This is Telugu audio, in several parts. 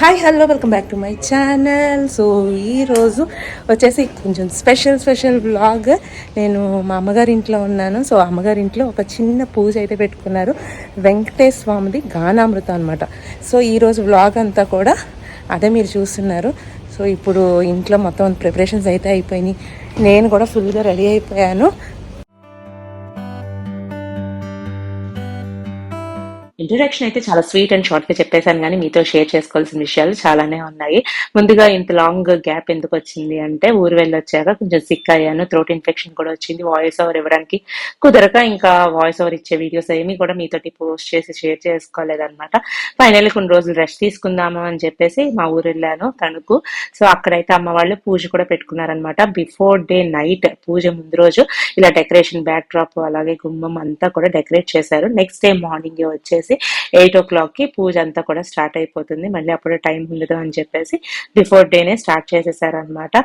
Hi hello welcome back to my channel so ఈరోజు వచ్చేసి కొంచెం స్పెషల్ స్పెషల్ బ్లాగ్ నేను మా అమ్మగారి ఇంట్లో ఉన్నాను. సో అమ్మగారి ఇంట్లో ఒక చిన్న పూజ అయితే పెట్టుకున్నారు. వెంకటేశ్వర స్వామిది గానామృతం అనమాట సో ఈరోజు బ్లాగ్ అంతా కూడా అదే మీరు చూస్తున్నారు. సో ఇప్పుడు ఇంట్లో మొత్తం ప్రిపరేషన్స్ అయితే అయిపోయినాయి. నేను కూడా ఫుల్గా రెడీ అయిపోయాను. ఇంట్రడక్షన్ అయితే చాలా స్వీట్ అండ్ షార్ట్గా చెప్పేశాను కానీ మీతో షేర్ చేసుకోవాల్సిన విషయాలు చాలానే ఉన్నాయి. ముందుగా ఇంత లాంగ్ గ్యాప్ ఎందుకు వచ్చింది అంటే ఊరు వెళ్ళొచ్చాక కొంచెం సిక్ అయ్యాను థ్రోట్ ఇన్ఫెక్షన్ కూడా వచ్చింది వాయిస్ ఓవర్ ఇవ్వడానికి కుదరక ఇంకా వాయిస్ ఓవర్ ఇచ్చే వీడియోస్ ఏమీ కూడా మీతోటి పోస్ట్ చేసి షేర్ చేసుకోలేదన్నమాట. ఫైనల్ కొన్ని రోజులు రెస్ట్ తీసుకుందాము అని చెప్పేసి మా ఊరు వెళ్ళాను తణుకు. సో అక్కడైతే అమ్మ వాళ్ళు పూజ కూడా పెట్టుకున్నారనమాట బిఫోర్ డే నైట్ పూజ ముందు రోజు ఇలా డెకరేషన్ బ్యాక్ డ్రాప్ అలాగే గుమ్మం అంతా కూడా డెకరేట్ చేశారు. నెక్స్ట్ డే మార్నింగ్ వచ్చేసి ఎయిట్ ఓ క్లాక్కి పూజ అంతా కూడా స్టార్ట్ అయిపోతుంది. మళ్ళీ అప్పుడు టైం ఉండదు అని చెప్పేసి బిఫోర్ డేనే స్టార్ట్ చేసేసారనమాట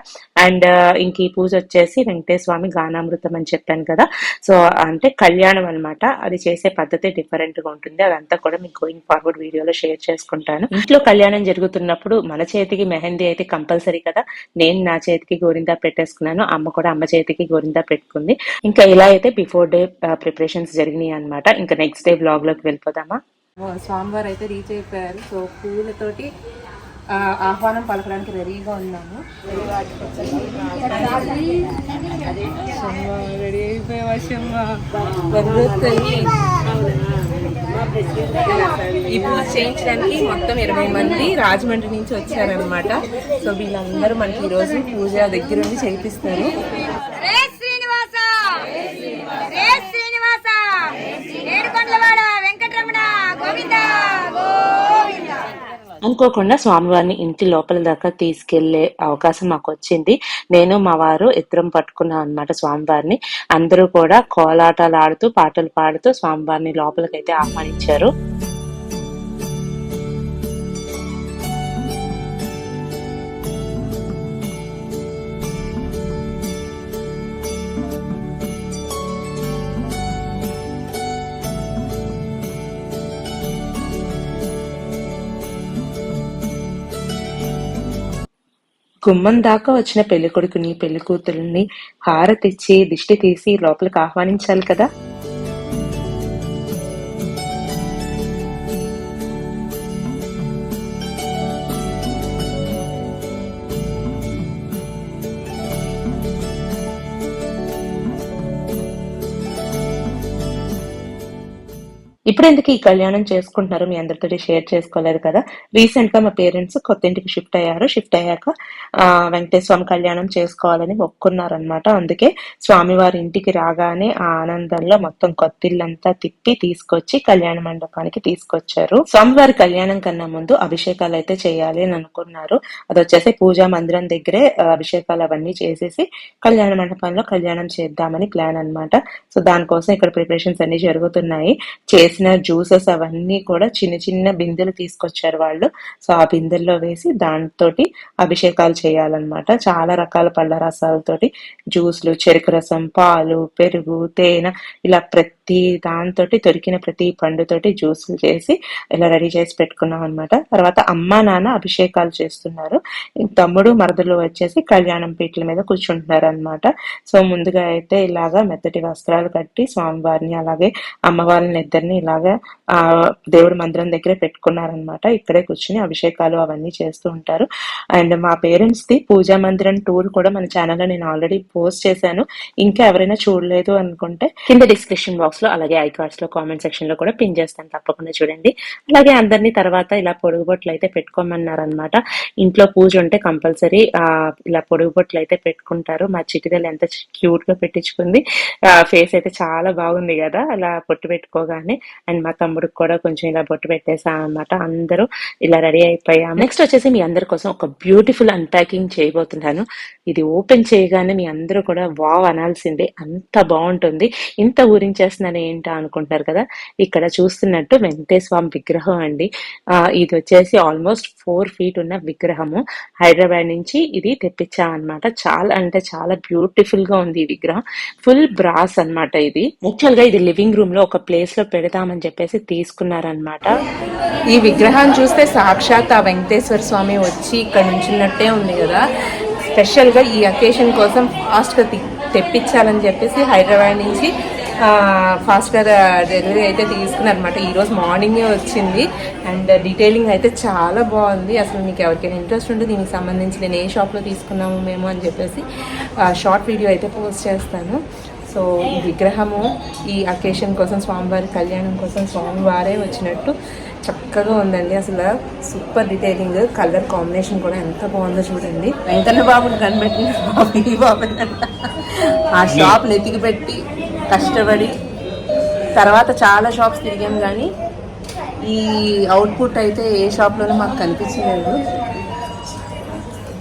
అండ్ ఇంక ఈ పూజ వచ్చేసి వెంకటేశ్వర స్వామి గానామృతం అని చెప్పాను కదా. సో అంటే కళ్యాణం అన్నమాట. అది చేసే పద్ధతి డిఫరెంట్గా ఉంటుంది. అదంతా కూడా మీకు గోయింగ్ ఫార్వర్డ్ వీడియోలో షేర్ చేసుకుంటాను. ఇంట్లో కళ్యాణం జరుగుతున్నప్పుడు మన చేతికి మెహందీ అయితే కంపల్సరీ కదా. నేను నా చేతికి గోరిందా పెట్టేసుకున్నాను. అమ్మ కూడా అమ్మ చేతికి గోరిందా పెట్టుకుంది. ఇంకా ఇలా అయితే బిఫోర్ డే ప్రిపరేషన్స్ జరిగినాయి అన్నమాట. ఇంకా నెక్స్ట్ డే బ్లాగ్లోకి వెళ్ళిపోదామా? స్వామివారు అయితే రీచ్ అయిపోయారు. సో పూలతోటి ఆహ్వానం పలకడానికి రెడీగా ఉన్నాము. రెడీ అయిపోయే వర్షమ్మ ఈ పూజ చేయించడానికి మొత్తం ఇరవై మంది రాజమండ్రి నుంచి వచ్చారనమాట సో వీళ్ళందరూ మనకి ఈ రోజు పూజ దగ్గరుండి చేయిస్తారు అనుకోకుండా స్వామివారిని ఇంటి లోపల దాకా తీసుకెళ్ళే అవకాశం మాకు వచ్చింది. నేను మా వారు ఇద్దరం పట్టుకున్నాం అన్నమాట స్వామివారిని. అందరూ కూడా కోలాటాలు ఆడుతూ పాటలు పాడుతూ స్వామివారిని లోపలికైతే ఆహ్వానించారు. గుమ్మం దాకా వచ్చిన పెళ్ళి కొడుకుని పెళ్ళి కూతురుని హారతిచ్చి దిష్టి తీసి లోపలికి ఆహ్వానించాలి కదా? ఇప్పుడు ఎందుకు ఈ కళ్యాణం చేసుకుంటున్నారు? మీ అందరితో షేర్ చేసుకోలేదు కదా. రీసెంట్గా మా పేరెంట్స్ కొత్త ఇంటికి షిఫ్ట్ అయ్యారు. షిఫ్ట్ అయ్యాక ఆ వెంకటేశ్వర స్వామి కళ్యాణం చేసుకోవాలని ఒప్పుకున్నారనమాట అందుకే స్వామివారి ఇంటికి రాగానే ఆ ఆనందంలో మొత్తం కొత్త ఇల్లంతా తిప్పి తీసుకొచ్చి కళ్యాణ మండపానికి తీసుకొచ్చారు. స్వామివారి కళ్యాణం కన్నా ముందు అభిషేకాలు అయితే చేయాలి అని అనుకున్నారు. అది వచ్చేసి పూజా మందిరం దగ్గరే అభిషేకాలు అవన్నీ చేసేసి కళ్యాణ మండపంలో కళ్యాణం చేద్దామని ప్లాన్ అన్నమాట. సో దానికోసం ఇక్కడ ప్రిపరేషన్స్ అన్ని జరుగుతున్నాయి. చేసిన జ్యూసెస్ అవన్నీ కూడా చిన్న చిన్న బిందెలు తీసుకొచ్చారు వాళ్ళు. సో ఆ బిందెల్లో వేసి దాంతోటి అభిషేకాలు చేయాలన్నమాట. చాలా రకాల పళ్ళ రసాలతోటి జ్యూస్లు చెరుకు రసం పాలు పెరుగు తేనె ఇలా ప్రతి ప్రతి దాంతోటి దొరికిన ప్రతి పండుతోటి జ్యూసులు చేసి ఇలా రెడీ చేసి పెట్టుకున్నాం అనమాట తర్వాత అమ్మ నాన్న అభిషేకాలు చేస్తున్నారు. తమ్ముడు మరదలు వచ్చేసి కళ్యాణం పీటల మీద కూర్చుంటున్నారు అనమాట సో ముందుగా అయితే ఇలాగా మెత్తటి వస్త్రాలు కట్టి స్వామివారిని అలాగే అమ్మవారిని ఇద్దరిని ఇలాగా ఆ దేవుడి మందిరం దగ్గరే పెట్టుకున్నారనమాట ఇక్కడే కూర్చుని అభిషేకాలు అవన్నీ చేస్తూ ఉంటారు. అండ్ మా పేరెంట్స్ ది పూజా మందిరం టూర్ కూడా మన ఛానల్లో నేను ఆల్రెడీ పోస్ట్ చేశాను. ఇంకా ఎవరైనా చూడలేదు అనుకుంటే కింద డిస్క్రిప్షన్ బాక్స్ బాక్స్లో అలాగే ఐ కార్డ్స్లో కామెంట్ సెక్షన్లో కూడా పిన్ చేస్తాను తప్పకుండా చూడండి. అలాగే అందరినీ తర్వాత ఇలా పొడుగుబొట్లు అయితే పెట్టుకోమన్నారనమాట ఇంట్లో పూజ ఉంటే కంపల్సరీ ఇలా పొడుగుబొట్లు అయితే పెట్టుకుంటారు. మా చిటిదలు ఎంత క్యూట్గా పెట్టించుకుంది. ఫేస్ అయితే చాలా బాగుంది కదా అలా పొట్టు పెట్టుకోగానే. అండ్ మా తమ్ముడికి కూడా కొంచెం ఇలా బొట్టు పెట్టేసాం అనమాట అందరూ ఇలా రెడీ అయిపోయాం నెక్స్ట్ వచ్చేసి మీ అందరి కోసం ఒక బ్యూటిఫుల్ అన్ప్యాకింగ్ చేయబోతున్నాను. ఇది ఓపెన్ చేయగానే మీ అందరూ కూడా వావ్ అనాల్సిందే అంత బాగుంటుంది. ఇంత ఊరించేస్తున్నాను ఏంటా అనుకుంటారు కదా? ఇక్కడ చూస్తున్నట్టు వెంకటేశ్వర స్వామి విగ్రహం అండి. ఇది వచ్చేసి ఆల్మోస్ట్ ఫోర్ ఫీట్ ఉన్న విగ్రహము. హైదరాబాద్ నుంచి ఇది తెప్పించాం అనమాట చాలా అంటే చాలా బ్యూటిఫుల్గా ఉంది ఈ విగ్రహం. ఫుల్ బ్రాస్ అన్నమాట ఇది. యాక్చువల్గా ఇది లివింగ్ రూమ్లో ఒక ప్లేస్లో పెడతామని చెప్పేసి తీసుకున్నారనమాట ఈ విగ్రహాన్ని చూస్తే సాక్షాత్ ఆ వెంకటేశ్వర స్వామి వచ్చి ఇక్కడ నుంచున్నట్టే ఉంది కదా? స్పెషల్గా ఈ అకేషన్ కోసం ఫాస్ట్గా తెప్పించాలని చెప్పేసి హైదరాబాద్ నుంచి ఫాస్ట్గా డెలివరీ అయితే తీసుకున్నారనమాట ఈరోజు మార్నింగే వచ్చింది. అండ్ డీటెయిలింగ్ అయితే చాలా బాగుంది. అసలు మీకు ఎవరికైనా ఇంట్రెస్ట్ ఉంటే దీనికి సంబంధించి నేను ఏ షాప్లో తీసుకున్నాము మేము అని చెప్పేసి షార్ట్ వీడియో అయితే పోస్ట్ చేస్తాను. సో ఈ విగ్రహము ఈ అకేషన్ కోసం స్వామివారి కళ్యాణం కోసం స్వామివారే వచ్చినట్టు చక్కగా ఉందండి. అసలు సూపర్ డీటెయిలింగ్ కలర్ కాంబినేషన్ కూడా ఎంత బాగుందో చూడండి. వెంకన్న బాబుని కనిపెట్టిన బాబు ఈ బాబు ఆ షాప్ నెతికి పెట్టి కష్టపడి తర్వాత చాలా షాప్స్ తిరిగాం కానీ ఈ అవుట్పుట్ అయితే ఏ షాప్లోనూ మాకు కనిపించలేదు.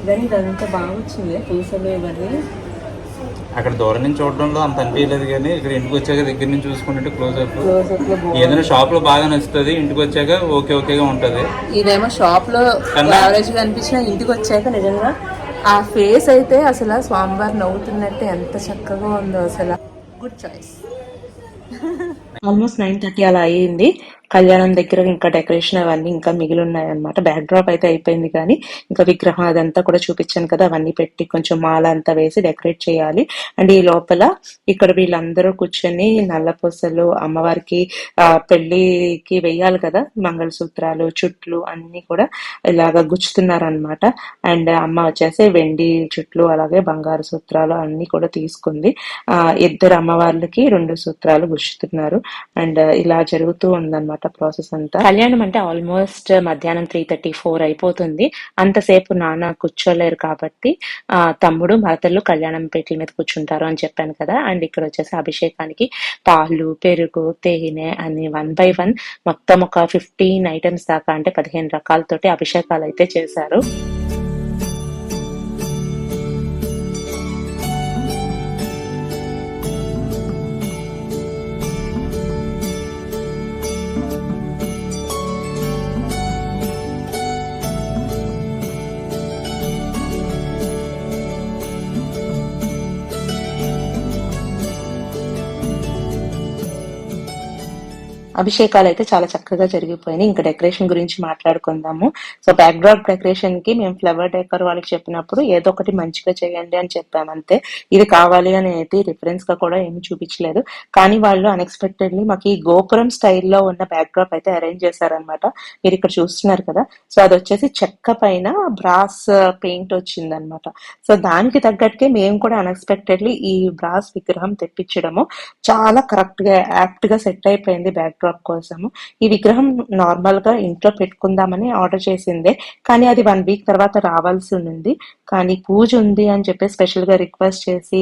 ఇదని ఇదంతా బాగా వచ్చింది. పూసలు ఇవన్నీ. అక్కడ దూరం నుంచి చూడడంలో అంత అనిపించలేదు కానీ ఇక్కడ ఇంటికి వచ్చాక దగ్గర నుంచి చూసుకుంటే క్లోజ్ అప్ ఏదైనా షాప్లో బాగా నచ్చుతుంది ఇంటికి వచ్చాక ఓకే ఓకేగా ఉంటది. ఇదేమో షాప్లో యావరేజ్గా అనిపించిన ఇంటికి వచ్చాక నిజంగా ఆ ఫేస్ అయితే అసలు స్వామివారు నవ్వుతున్నట్టు ఎంత చక్కగా ఉందో అసలు. Good choice almost nine thirty అలా అయ్యింది. కళ్యాణం దగ్గర ఇంకా డెకరేషన్ అవన్నీ ఇంకా మిగిలి ఉన్నాయి అనమాట బ్యాక్ డ్రాప్ అయితే అయిపోయింది కానీ ఇంకా విగ్రహం అదంతా కూడా చూపించాను కదా అవన్నీ పెట్టి కొంచెం మాల అంతా వేసి డెకరేట్ చేయాలి. అండ్ ఈ లోపల ఇక్కడ వీళ్ళందరూ కూర్చొని నల్లపూసలు అమ్మవారికి ఆ పెళ్ళికి వెయ్యాలి కదా మంగళసూత్రాలు చుట్లు అన్ని కూడా ఇలాగా గుచ్చుతున్నారనమాట అండ్ అమ్మ వచ్చేసి వెండి చుట్లు అలాగే బంగారు సూత్రాలు అన్ని కూడా తీసుకుంది. ఆ ఇద్దరు అమ్మవార్లకి రెండు సూత్రాలు గుచ్చుతున్నారు. అండ్ ఇలా జరుగుతూ ఉందన్నమాట. ప్రాసెస్ అంతా? కళ్యాణం అంటే ఆల్మోస్ట్ మధ్యాహ్నం త్రీ థర్టీ ఫోర్ అయిపోతుంది. అంతసేపు నాన్న కూర్చోలేరు కాబట్టి ఆ తమ్ముడు మరతలు కళ్యాణం పేటల మీద కూర్చుంటారు అని చెప్పాను కదా. అండ్ ఇక్కడ వచ్చేసి అభిషేకానికి పాలు పెరుగు తేనె అని వన్ బై వన్ మొత్తం ఒక ఫిఫ్టీన్ ఐటమ్స్ దాకా అంటే పదిహేను రకాలతోటి అభిషేకాలు అయితే చేశారు. అభిషేకాలు అయితే చాలా చక్కగా జరిగిపోయినాయి. ఇంకా డెకరేషన్ గురించి మాట్లాడుకుందాము. సో బ్యాక్ డ్రాప్ డెకరేషన్కి మేము ఫ్లవర్ డెకర్ వాళ్ళకి చెప్పినప్పుడు ఏదో ఒకటి మంచిగా చేయండి అని చెప్పాము అంతే. ఇది కావాలి అని అయితే రిఫరెన్స్గా కూడా ఏమి చూపించలేదు. కానీ వాళ్ళు అన్ఎక్స్పెక్టెడ్లీ మాకు ఈ గోపురం స్టైల్లో ఉన్న బ్యాక్ డ్రాప్ అయితే అరేంజ్ చేశారనమాట మీరు ఇక్కడ చూస్తున్నారు కదా. సో అది వచ్చేసి చెక్క పైన బ్రాస్ పెయింట్ వచ్చిందనమాట సో దానికి తగ్గట్టుకే మేము కూడా అన్ఎక్స్పెక్టెడ్లీ ఈ బ్రాస్ విగ్రహం తెప్పించడము చాలా కరెక్ట్గా యాప్ట్గా సెట్ అయిపోయింది బ్యాక్ డ్రాప్ కోసము. ఈ విగ్రహం నార్మల్గా ఇంట్లో పెట్టుకుందామని ఆర్డర్ చేసిందే. కానీ అది వన్ వీక్ తర్వాత రావాల్సి ఉంది. కానీ పూజ ఉంది అని చెప్పి స్పెషల్గా రిక్వెస్ట్ చేసి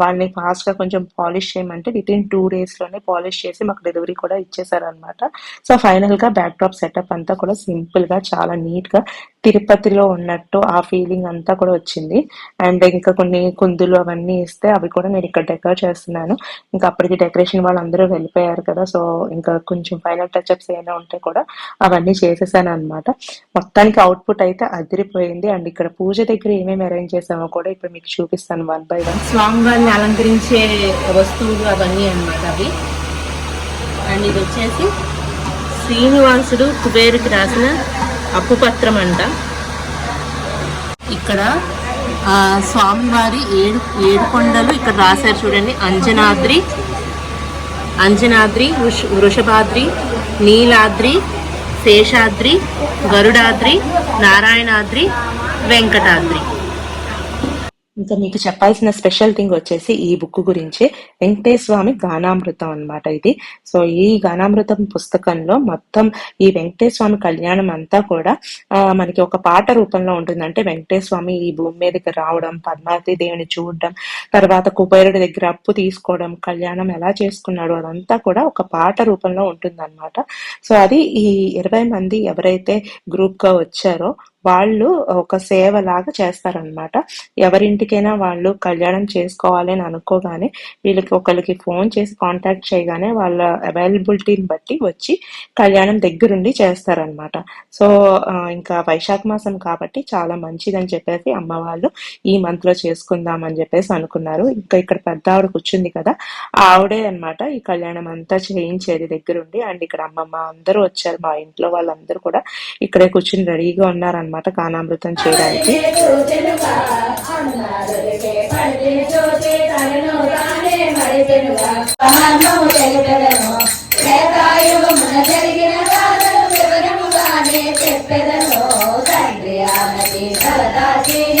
వాడిని వాళ్ళని ఫాస్ట్గా కొంచెం పాలిష్ చేయమంటే విత్ ఇన్ టూ డేస్లోనే పాలిష్ చేసి మాకు డెలివరీ కూడా ఇచ్చేసారనమాట సో ఫైనల్గా బ్యాక్ డ్రాప్ సెటప్ అంతా కూడా సింపుల్గా చాలా నీట్గా తిరుపతిలో ఉన్నట్టు ఆ ఫీలింగ్ అంతా కూడా వచ్చింది. అండ్ ఇంకా కొన్ని కుందులు అవన్నీ ఇస్తే అవి కూడా నేను ఇక్కడ డెకర్ చేస్తున్నాను. ఇంకా అప్పటికి డెకరేషన్ వాళ్ళందరూ వెళ్ళిపోయారు కదా సో ఇంకా కొంచెం ఫైనల్ టచ్అప్స్ ఏమైనా ఉంటే కూడా అవన్నీ చేసేసాను అనమాట మొత్తానికి అవుట్పుట్ అయితే అదిరిపోయింది. అండ్ ఇక్కడ పూజ దగ్గర ఏమేమి అరేంజ్ చేసామో కూడా ఇప్పుడు మీకు చూపిస్తాను వన్ బై వన్ స్వామివారిని అలంకరించే వస్తువులు అవన్నీ అన్నమాట అవి. అండ్ ఇది వచ్చేసి శ్రీనివాసుడు కుబేరుకి రాసిన అప్పుపత్రం అంట ఇక్కడ స్వామివారి ఏడు ఏడు కొండలు ఇక్కడ రాశారు చూడండి. అంజనాద్రి అంజనాద్రి వృష వృషభాద్రి నీలాద్రి శేషాద్రి గరుడాద్రి నారాయణాద్రి వెంకటాద్రి. ఇంకా మీకు చెప్పాల్సిన స్పెషల్ థింగ్ వచ్చేసి ఈ బుక్ గురించి వెంకటేశ్వర స్వామి గానామృతం అన్నమాట ఇది. సో ఈ గానామృతం పుస్తకంలో మొత్తం ఈ వెంకటేశ్వర స్వామి కళ్యాణం అంతా కూడా మనకి ఒక పాట రూపంలో ఉంటుంది అంటే వెంకటేశ్వర స్వామి ఈ భూమి మీదకి రావడం పద్మావతి దేవుని చూడడం తర్వాత కుబేరుడి దగ్గర అప్పు తీసుకోవడం కళ్యాణం ఎలా చేసుకున్నాడు అదంతా కూడా ఒక పాట రూపంలో ఉంటుంది అనమాట సో అది ఈ ఇరవై మంది ఎవరైతే గ్రూప్గా వచ్చారో వాళ్ళు ఒక సేవ లాగా చేస్తారనమాట ఎవరింటికైనా వాళ్ళు కళ్యాణం చేసుకోవాలి అని అనుకోగానే వీళ్ళకి ఒకరికి ఫోన్ చేసి కాంటాక్ట్ చేయగానే వాళ్ళ అవైలబిలిటీని బట్టి వచ్చి కళ్యాణం దగ్గరుండి చేస్తారనమాట సో ఇంకా వైశాఖ మాసం కాబట్టి చాలా మంచిదని చెప్పేసి అమ్మ వాళ్ళు ఈ మంత్లో చేసుకుందాం అని చెప్పేసి అనుకున్నారు. ఇంకా ఇక్కడ పెద్ద ఆవిడ కూర్చుంది కదా ఆవిడే అన్నమాట ఈ కళ్యాణం అంతా చేయించేది దగ్గరుండి. అండ్ ఇక్కడ అమ్మమ్మ అందరూ వచ్చారు మా ఇంట్లో వాళ్ళందరూ కూడా ఇక్కడే కూర్చుని రెడీగా ఉన్నారనమాట అనమాట కానామృతం చేయడానికి. అగ్నిదేవుడే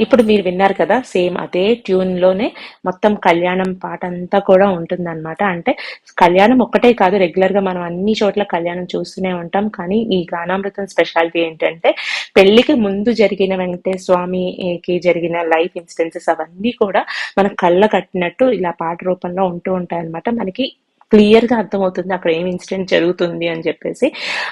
ఇప్పుడు మీరు విన్నారు కదా సేమ్ అదే ట్యూన్లోనే మొత్తం కళ్యాణం పాట అంతా కూడా ఉంటుందన్నమాట. అంటే కళ్యాణం ఒక్కటే కాదు రెగ్యులర్గా మనం అన్ని చోట్ల కళ్యాణం చూస్తూనే ఉంటాం. కానీ ఈ గానామృతం స్పెషాలిటీ ఏంటంటే పెళ్ళికి ముందు జరిగిన వెంకటేశ్వర స్వామికి జరిగిన లైఫ్ ఇన్సిడెన్సెస్ అవన్నీ కూడా మన కళ్ళ కట్టినట్టు ఇలా పాట రూపంలో ఉంటూ ఉంటాయి అనమాట మనకి క్లియర్గా అర్థమవుతుంది అక్కడ ఏం ఇన్సిడెంట్ జరుగుతుంది అని చెప్పేసి.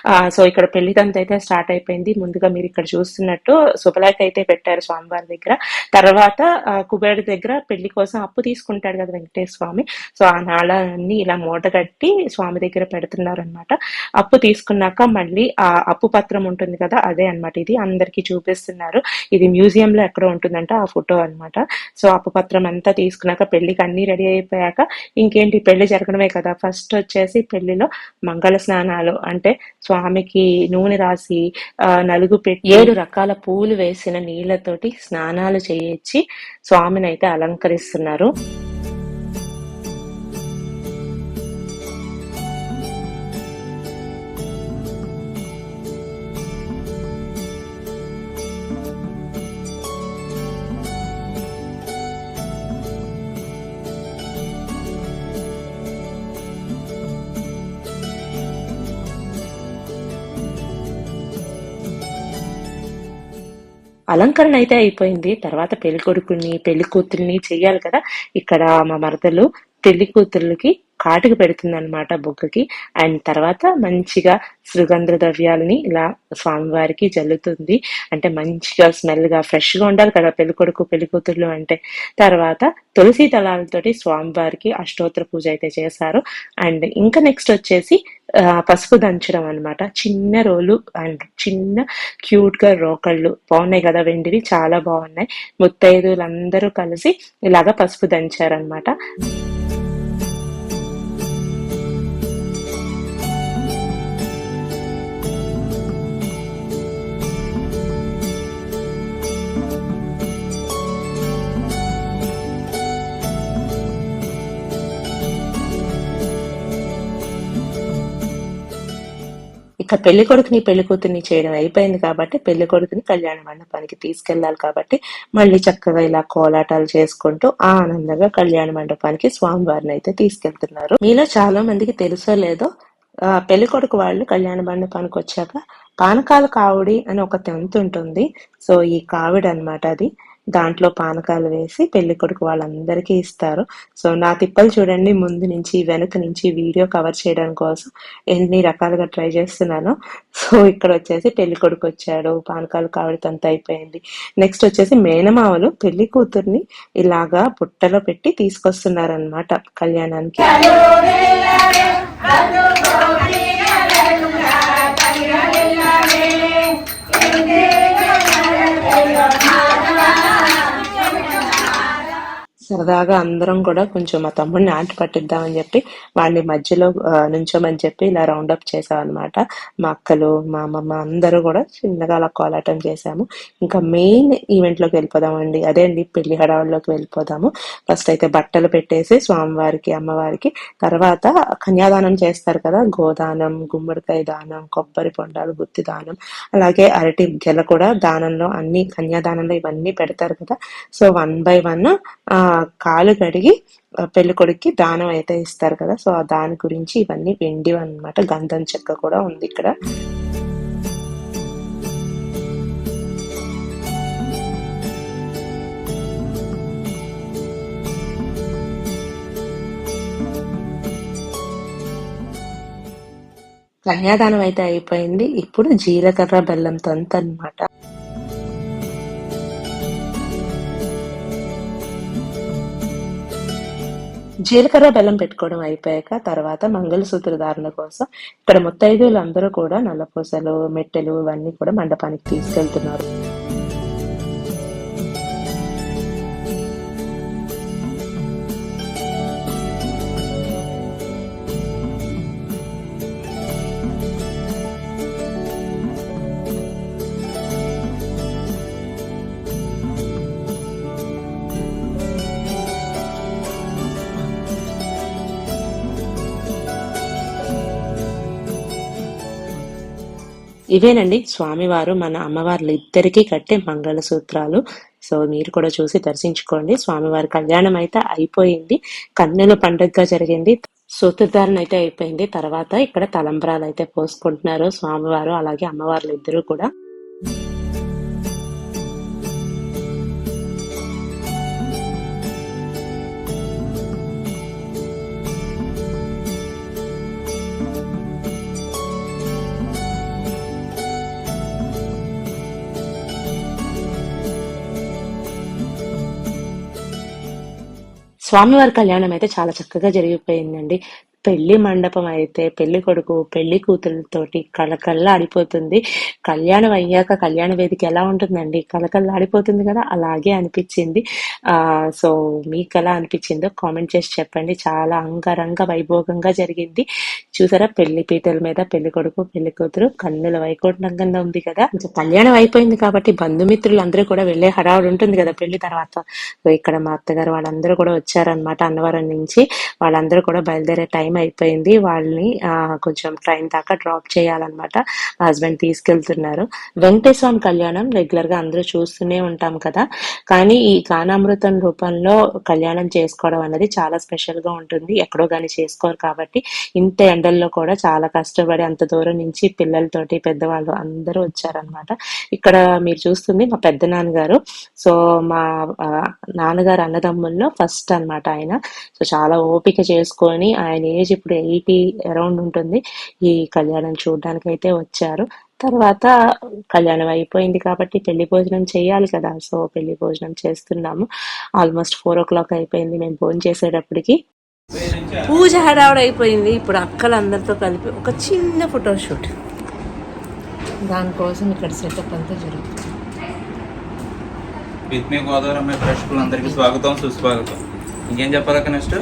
ఆ, సో ఇక్కడ పెళ్ళికంతా అయితే స్టార్ట్ అయిపోయింది. ముందుగా మీరు ఇక్కడ చూస్తున్నట్టు శుభలేఖ అయితే పెట్టారు స్వామివారి దగ్గర. తర్వాత ఆ, కుబేరుడి దగ్గర పెళ్ళి కోసం అప్పు తీసుకుంటాడు కదా వెంకటేశ్వర స్వామి. సో ఆ నాళాన్ని ఇలా మూట కట్టి స్వామి దగ్గర పెడుతున్నారు అనమాట అప్పు తీసుకున్నాక మళ్ళీ ఆ అప్పు పత్రం ఉంటుంది కదా అదే అన్నమాట. ఇది అందరికి చూపిస్తున్నారు. ఇది మ్యూజియం లో ఎక్కడ ఉంటుందంట ఆ ఫోటో అన్నమాట. సో అప్పు పత్రం అంతా తీసుకున్నాక పెళ్ళికి అన్ని రెడీ అయిపోయాక ఇంకేంటి? పెళ్ళి జరగడమే కదా. ఫస్ట్ వచ్చేసి పెళ్ళిలో మంగళ స్నానాలు. అంటే స్వామికి నూనె రాసి ఆ, నలుగు పెట్టి ఏడు రకాల పూలు వేసిన నీళ్ళతోటి స్నానాలు చేయించి స్వామిని అయితే అలంకరిస్తున్నారు. అలంకరణ అయితే అయిపోయింది. తర్వాత పెళ్ళి కొడుకుని పెళ్ళి కూతుర్ని చెయ్యాలి కదా. ఇక్కడ మా మరదలు పెళ్ళి కూతుర్లకి కాటుక పెడుతుంది అనమాట బొగ్గకి. అండ్ తర్వాత మంచిగా సుగంధ ద్రవ్యాలని ఇలా స్వామివారికి జల్లుతుంది. అంటే మంచిగా స్మెల్గా ఫ్రెష్గా ఉండాలి కదా పెళ్ళి కొడుకు పెళ్ళి కూతుర్లు అంటే. తర్వాత తులసి తలాలతోటి స్వామివారికి అష్టోత్తర పూజ అయితే చేశారు. అండ్ ఇంకా నెక్స్ట్ వచ్చేసి పసుపు దంచడం అన్నమాట. చిన్న రోలు అండ్ చిన్న క్యూట్గా రోకళ్ళు. బాగున్నాయి కదా వెండివి? చాలా బాగున్నాయి. ముత్తైదులందరూ కలిసి ఇలాగా పసుపు దంచారనమాట పెళ్ళి కొడుకుని పెళ్ళి కూతుర్ని చేయడం అయిపోయింది కాబట్టి పెళ్ళి కొడుకుని కళ్యాణ మండపానికి తీసుకెళ్ళాలి కాబట్టి మళ్ళీ చక్కగా ఇలా కోలాటాలు చేసుకుంటూ ఆనందంగా కళ్యాణ మండపానికి స్వామివారిని అయితే తీసుకెళ్తున్నారు. మీలో చాలా మందికి తెలుసో లేదో ఆ, పెళ్ళి కొడుకు వాళ్ళు కళ్యాణ మండపానికి వచ్చాక పానకాల కావుడి అని ఒక తెంతు ఉంటుంది. సో ఈ కావిడి అన్నమాట అది. దాంట్లో పానకాలు వేసి పెళ్ళి కొడుకు వాళ్ళందరికీ ఇస్తారు సో నా తిప్పలు చూడండి ముందు నుంచి వెనక నుంచి వీడియో కవర్ చేయడం కోసం ఎన్ని రకాలుగా ట్రై చేస్తున్నాను సో ఇక్కడ వచ్చేసి పెళ్ళి కొడుకు వచ్చాడు పానకాలు కావడితంత అయిపోయింది నెక్స్ట్ వచ్చేసి మేనమామలు పెళ్ళి కూతుర్ని ఇలాగా బుట్టలో పెట్టి తీసుకొస్తున్నారనమాట కళ్యాణానికి సరదాగా అందరం కూడా కొంచెం మా తమ్ముడిని ఆట పట్టిద్దామని చెప్పి వాడిని మధ్యలో నుంచోమని చెప్పి ఇలా రౌండ్ అప్ చేసామన్నమాట. మా అక్కలు మా అమ్మమ్మ అందరూ కూడా చిన్నగా అలా కోలాటం చేసాము. ఇంకా మెయిన్ ఈవెంట్లోకి వెళ్ళిపోదామండి. అదే అండి పెళ్ళి హడావుల్లోకి వెళ్ళిపోదాము. ఫస్ట్ అయితే బట్టలు పెట్టేసి స్వామివారికి అమ్మవారికి తర్వాత కన్యాదానం చేస్తారు కదా గోదానం గుమ్మడికాయ దానం కొబ్బరి పొండాలు గుత్తి దానం అలాగే అరటి గెల కూడా దానంలో అన్ని కన్యాదానంలో ఇవన్నీ పెడతారు కదా. సో వన్ బై వన్ ఆ కాలు కడిగి ఆ, పెళ్ళి కొడుక్కి దానం అయితే ఇస్తారు కదా. సో ఆ దాని గురించి ఇవన్నీ వెండి అన్నమాట గంధం చెక్క కూడా ఉంది ఇక్కడ. కన్యాదానం అయితే అయిపోయింది. ఇప్పుడు జీలకర్ర బెల్లం తంత అన్నమాట జీలకర్ర బెల్లం పెట్టుకోవడం అయిపోయాక తర్వాత మంగళసూత్ర ధారణ కోసం ఇక్కడ ముత్తైదువులు అందరూ కూడా నల్లపూసలు మెట్టెలు ఇవన్నీ కూడా మండపానికి తీసుకెళ్తున్నారు. ఇవేనండి. స్వామివారు మన అమ్మవార్లు ఇద్దరికీ కట్టే మంగళసూత్రాలు. సో మీరు కూడా చూసి దర్శించుకోండి. స్వామివారి కళ్యాణం అయితే అయిపోయింది. కన్నుల పండుగగా జరిగింది. సూత్రధారణ అయితే అయిపోయింది. తర్వాత ఇక్కడ తలంబ్రాలు అయితే పోసుకుంటున్నారు స్వామివారు అలాగే అమ్మవార్లు ఇద్దరు కూడా. స్వామివారి కళ్యాణం అయితే చాలా చక్కగా జరిగిపోయిందండి. పెళ్ళి మండపం అయితే పెళ్ళి కొడుకు పెళ్ళి కూతురుతోటి కళకళ ఆడిపోతుంది. కళ్యాణం అయ్యాక కళ్యాణ వేదిక ఎలా ఉంటుందండి? కళకళ ఆడిపోతుంది కదా? అలాగే అనిపించింది. ఆ సో మీకు ఎలా అనిపించిందో కామెంట్ చేసి చెప్పండి. చాలా అంగరంగ వైభోగంగా జరిగింది. చూసారా? పెళ్ళి పీటల మీద పెళ్ళి కొడుకు పెళ్ళి కూతురు కన్నుల వైకుంఠంగా ఉంది కదా? కళ్యాణం అయిపోయింది కాబట్టి బంధుమిత్రులు అందరూ కూడా వెళ్ళే హడావుడు ఉంటుంది కదా పెళ్ళి తర్వాత. సో ఇక్కడ మా అత్తగారు వాళ్ళందరూ కూడా వచ్చారనమాట అన్నవరం నుంచి. వాళ్ళందరూ కూడా బయలుదేరే టైం అయిపోయింది వాళ్ళని కొంచెం ట్రైన్ దాకా డ్రాప్ చేయాలన్నమాట. హస్బెండ్ తీసుకెళ్తున్నారు. వెంకటేశ్వర కళ్యాణం రెగ్యులర్గా అందరూ చూస్తూనే ఉంటాం కదా. కానీ ఈ గానామృతం రూపంలో కళ్యాణం చేసుకోవడం అనేది చాలా స్పెషల్గా ఉంటుంది. ఎక్కడో కానీ చేసుకోరు కాబట్టి ఇంత ఎండల్లో కూడా చాలా కష్టపడి అంత దూరం నుంచి పిల్లలతోటి పెద్దవాళ్ళు అందరూ వచ్చారనమాట ఇక్కడ మీరు చూస్తుంది మా పెద్ద నాన్నగారు. సో మా నాన్నగారు అన్నదమ్ముల్లో ఫస్ట్ అన్నమాట ఆయన. సో చాలా ఓపిక చేసుకొని ఆయన ఏజ్ ఇప్పుడు ఎయిటీ అరౌండ్ ఉంటుంది. ఈ కళ్యాణం చూడడానికి అయితే వచ్చారు. తర్వాత కళ్యాణం అయిపోయింది కాబట్టి పెళ్ళి భోజనం చేయాలి కదా. సో పెళ్ళి భోజనం చేస్తున్నాము. ఆల్మోస్ట్ ఫోర్ ఓ క్లాక్ అయిపోయింది మేము భోజనం చేసేటప్పటికి. పూజ హడావుడు అయిపోయింది. ఇప్పుడు అక్కలందరితో కలిపి ఒక చిన్న ఫోటో షూట్. దానికోసం ఇక్కడ సెటప్ అంతా జరుగుతుంది. విత్మి గోదావరి అమ్మాయి ప్రేక్షకులందరికీ స్వాగతం సుస్వాగతం. ఇంకేం చెప్పాలక్క నెక్స్ట్?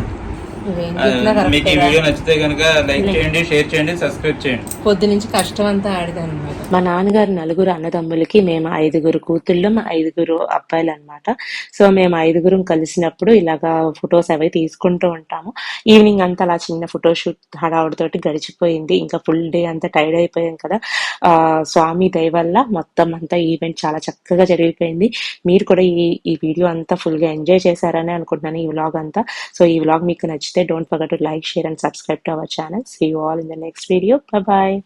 మీకు ఈ వీడియో నచ్చితే కనుక లైక్ చేయండి షేర్ చేయండి సబ్స్క్రైబ్ చేయండి. పొద్దు నుంచి కష్టం అంతా ఆడిదాను అనమాట మా నాన్నగారు నలుగురు అన్నదమ్ములకి మేము ఐదుగురు కూతుళ్ళు మా ఐదుగురు అబ్బాయిలు అన్నమాట సో మేము ఐదుగురం కలిసినప్పుడు ఇలాగా ఫొటోస్ అవి తీసుకుంటూ ఉంటాము. ఈవినింగ్ అంతా అలా చిన్న ఫోటో షూట్ హడావుడితోటి గడిచిపోయింది. ఇంకా ఫుల్ డే అంతా టైర్డ్ అయిపోయాం కదా. ఆ స్వామి దయ వల్ల మొత్తం అంతా ఈవెంట్ చాలా చక్కగా జరిగిపోయింది. మీరు కూడా ఈ ఈ వీడియో అంతా ఫుల్గా ఎంజాయ్ చేశారని అనుకుంటున్నాను ఈ వ్లాగ్ అంతా. సో ఈ వ్లాగ్ మీకు don't forget to like, share, and subscribe to our channel. See you all in the next video. Bye bye.